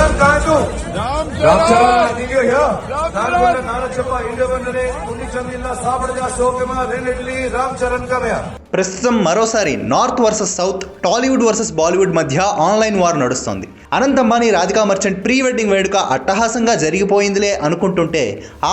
చరణ్ ప్రస్తుతం మరోసారి north versus south Tollywood versus Bollywood మధ్య ఆన్లైన్ వార్ నడుస్తోంది. అనంత్ అంబానీ రాధికా మర్చెంట్ ప్రీ వెడ్డింగ్ వేడుక అట్టహాసంగా జరిగిపోయిందిలే అనుకుంటుంటే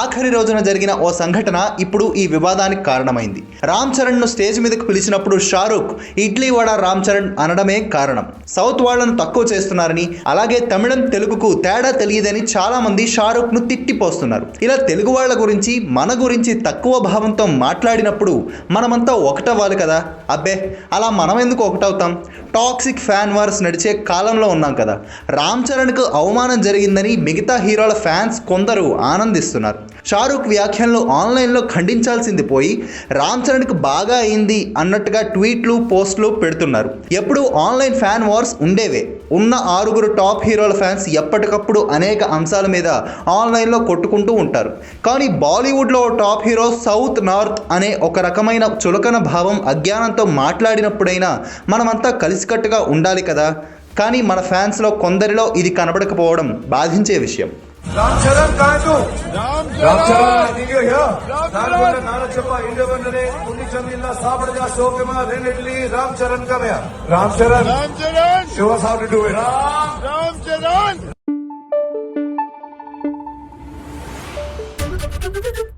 ఆఖరి రోజున జరిగిన ఓ సంఘటన ఇప్పుడు ఈ వివాదానికి కారణమైంది. రామ్ చరణ్ను స్టేజ్ మీదకు పిలిచినప్పుడు షారూక్ ఇడ్లీ వడ రామ్ చరణ్ అనడమే కారణం. సౌత్ వాళ్ళను తక్కువ చేస్తున్నారని అలాగే తమిళం తెలుగుకు తేడా తెలియదని చాలా మంది ను తిట్టిపోస్తున్నారు. ఇలా తెలుగు వాళ్ళ గురించి మన గురించి తక్కువ భావంతో మాట్లాడినప్పుడు మనమంతా ఒకటవ్వాలి కదా? అబ్బే అలా మనం ఎందుకు ఒకటవుతాం? టాక్సిక్ ఫ్యాన్ వార్స్ నడిచే కాలంలో ఉన్నాం కదా. రామ్ చరణ్కు అవమానం జరిగిందని మిగతా హీరోల ఫ్యాన్స్ కొందరు ఆనందిస్తున్నారు. షారుఖ్ వ్యాఖ్యలను ఆన్లైన్లో ఖండించాల్సింది పోయి రామ్ చరణ్కి బాగా అయింది అన్నట్టుగా ట్వీట్లు పోస్టులు పెడుతున్నారు. ఎప్పుడు ఆన్లైన్ ఫ్యాన్ వార్స్ ఉండేవే. ఉన్న ఆరుగురు టాప్ హీరోల ఫ్యాన్స్ ఎప్పటికప్పుడు అనేక అంశాల మీద ఆన్లైన్లో కొట్టుకుంటూ ఉంటారు. కానీ బాలీవుడ్లో టాప్ హీరో సౌత్ నార్త్ అనే ఒక రకమైన చులకన భావం అజ్ఞానంతో మాట్లాడినప్పుడైనా మనమంతా కలిసికట్టుగా ఉండాలి కదా? కానీ మన ఫ్యాన్స్లో కొందరిలో ఇది కనబడకపోవడం బాధించే విషయం. రామ్ చరణ్ కాదు. రామ్ నీకే యా రెండిట్లి రామ్ కమయ రామ్ రామ్ రామ్ చరణ్! Thank you.